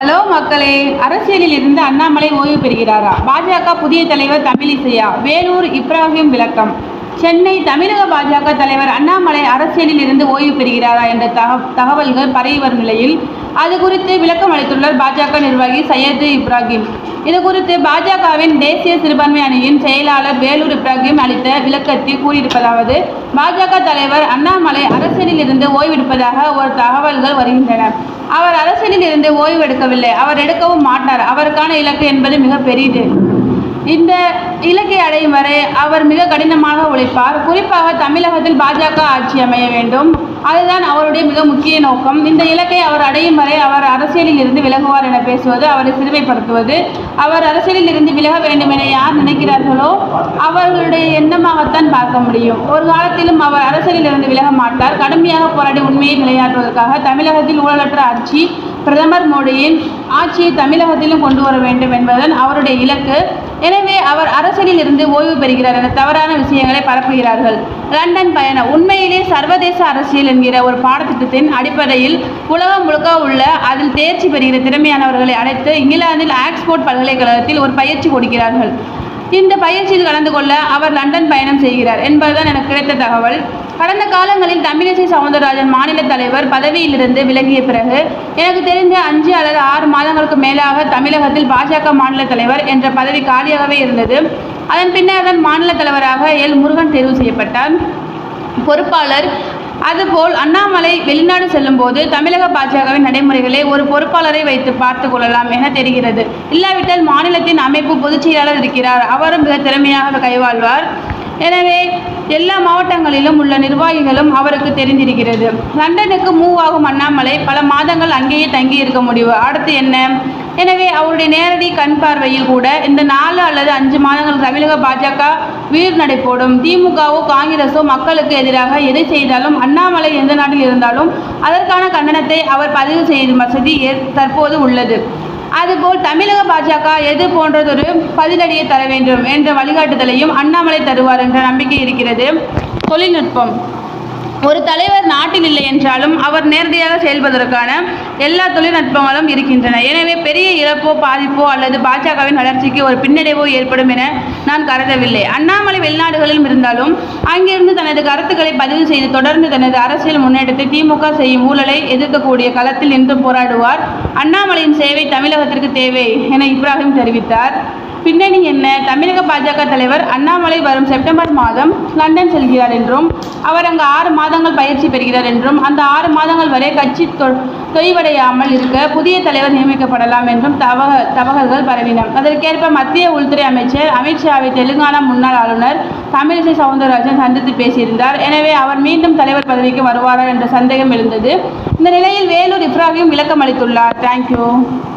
Hello மக்களே அரசியலில் இருந்து அண்ணாமலை ஓய்வு பெறுகிறாரா? பாஜக புதிய தலைவர் தமிழிசையா? வேலூர் இப்ராஹிம் விளக்கம். சென்னை தமிழக பாஜக தலைவர் அண்ணாமலை அரசியலில் இருந்து ஓய்வு பெறுகிறாரா என்ற தக தகவல்கள் பரவி வரும் நிலையில் அது குறித்து விளக்கம் அளித்துள்ளார் பாஜக நிர்வாகி சையது இப்ராஹிம் இது குறித்து பாஜகவின் தேசிய சிறுபான்மை அணியின் செயலாளர் வேலூர் இப்ராஹிம் அளித்த விளக்கத்தில் கூறியிருப்பதாவது பாஜக தலைவர் அண்ணாமலை அரசியலில் இருந்து ஓய்வெடுப்பதாக ஒரு தகவல்கள் வருகின்றன. அவர் அரசியலில் இருந்து ஓய்வு எடுக்கவில்லை. அவர் எடுக்கவும் மாட்டார். அவருக்கான இலக்கு என்பது மிக பெரியது. இந்த இலக்கை அடையும் வரை அவர் மிக கடினமாக உழைப்பார். குறிப்பாக தமிழகத்தில் பாஜக ஆட்சி அமைய வேண்டும். அதுதான் அவருடைய மிக முக்கிய நோக்கம். இந்த இலக்கை அவர் அடையும் வரை அவர் அரசியலில் இருந்து விலகுவார் என பேசுவது அவரை சிறுமைப்படுத்துவது. அவர் அரசியலில் இருந்து விலக வேண்டும் என யார் நினைக்கிறார்களோ அவர்களுடைய எண்ணமாகத்தான் பார்க்க முடியும். ஒரு காலத்திலும் அவர் அரசியலில் இருந்து விலக மாட்டார். கடுமையாக போராடி உண்மையை நிலையாற்றுவதற்காக தமிழகத்தில் ஊழலற்ற ஆட்சி பிரதமர் மோடியின் ஆட்சியை தமிழகத்திலும் கொண்டு வர வேண்டும் என்பதுதான் அவருடைய இலக்கு. எனவே அவர் அரசியலில் இருந்து ஓய்வு பெறுகிறார் என தவறான விஷயங்களை பரப்புகிறார்கள். லண்டன் பயணம் உண்மையிலே சர்வதேச அரசியல் என்கிற ஒரு பாடத்திட்டத்தின் அடிப்படையில் உலகம் முழுக்க உள்ள அதில் தேர்ச்சி பெறுகிற திறமையானவர்களை அழைத்து இங்கிலாந்தில் ஆக்ஸ்போர்ட் பல்கலைக்கழகத்தில் ஒரு பயிற்சி கொடுக்கிறார்கள். இந்த பயிற்சியில் கலந்து கொள்ள அவர் லண்டன் பயணம் செய்கிறார் என்பதுதான் எனக்கு கிடைத்த தகவல். கடந்த காலங்களில் தமிழிசை சவுந்தரராஜன் மாநில தலைவர் பதவியிலிருந்து விலகிய பிறகு எனக்கு தெரிந்த அஞ்சு அல்லது ஆறு மாதங்களுக்கு மேலாக தமிழகத்தில் பாஜக மாநில தலைவர் என்ற பதவி காலியாகவே இருந்தது. அதன் பின்னர் தான் மாநில தலைவராக எல். முருகன் தேர்வு செய்யப்பட்டார். பொறுப்பாளர். அதுபோல் அண்ணாமலை வெளிநாடு செல்லும்போது தமிழக பாஜகவின் நடைமுறைகளை ஒரு பொறுப்பாளரை வைத்து பார்த்து கொள்ளலாம் என தெரிகிறது. இல்லாவிட்டால் மாநிலத்தின் அமைப்பு பொதுச் செயலாளர் இருக்கிறார். அவரும் மிக திறமையாக கைவாழ்வார். எனவே எல்லா மாவட்டங்களிலும் உள்ள நிர்வாகிகளும் அவருக்கு தெரிந்திருக்கிறது. லண்டனுக்கு மூவ் ஆகும் அண்ணாமலை பல மாதங்கள் அங்கேயே தங்கி இருக்க முடிவு. அடுத்து என்ன? எனவே அவருடைய நேரடி கண் பார்வையில் கூட இந்த நாலு அல்லது அஞ்சு மாதங்கள் தமிழக பாஜக வீர் நடைபோடும் திமுகவோ காங்கிரஸோ மக்களுக்கு எதிராக எதை செய்தாலும் அண்ணாமலை எந்த நாட்டில் இருந்தாலும் அதற்கான கண்டனத்தை அவர் பதிவு செய்யும் வசதி ஏற்- தற்போது உள்ளது. அதுபோல் தமிழக பாஜக எது போன்றதொரு பதிலடியை தர வேண்டும் என்ற வழிகாட்டுதலையும் அண்ணாமலை தருவார் என்ற நம்பிக்கை இருக்கிறது. தொழில்நுட்பம். ஒரு தலைவர் நாட்டில் இல்லை என்றாலும் அவர் நேரடியாக செயல்பதற்கான எல்லா தொழில்நுட்பங்களும் இருக்கின்றன. எனவே பெரிய இழப்போ பாதிப்போ அல்லது பாஜகவின் வளர்ச்சிக்கு ஒரு பின்னடைவோ ஏற்படும் என நான் கருதவில்லை. அண்ணாமலை வெளிநாடுகளிலும் இருந்தாலும் அங்கிருந்து தனது கருத்துக்களை பதிவு செய்து தொடர்ந்து தனது அரசியல் முன்னேற்றத்தை திமுக செய்யும் ஊழலை எதிர்க்கக்கூடிய களத்தில் நின்று போராடுவார். அண்ணாமலையின் சேவை தமிழகத்திற்கு தேவை என இப்ராஹிம் தெரிவித்தார். பின்னணி என்ன? தமிழக பாஜக தலைவர் அண்ணாமலை வரும் செப்டம்பர் மாதம் லண்டன் செல்கிறார் என்றும் அவர் அங்கு ஆறு மாதங்கள் பயிற்சி பெறுகிறார் என்றும் அந்த ஆறு மாதங்கள் வரை கட்சி தொ- தொய்வடையாமல் இருக்க புதிய தலைவர் நியமிக்கப்படலாம் என்றும் தவக தவகர்கள் பரவின அதற்கேற்ப மத்திய உள்துறை அமைச்சர் அமித்ஷாவை தெலுங்கானா முன்னாள் ஆளுநர் தமிழிசை சவுந்தரராஜன் சந்தித்து பேசியிருந்தார். எனவே அவர் மீண்டும் தலைவர் பதவிக்கு வருவாரா என்ற சந்தேகம் எழுந்தது. இந்த நிலையில் வேலூர் இப்ராஹிம் விளக்கம் அளித்துள்ளார். தேங்க்யூ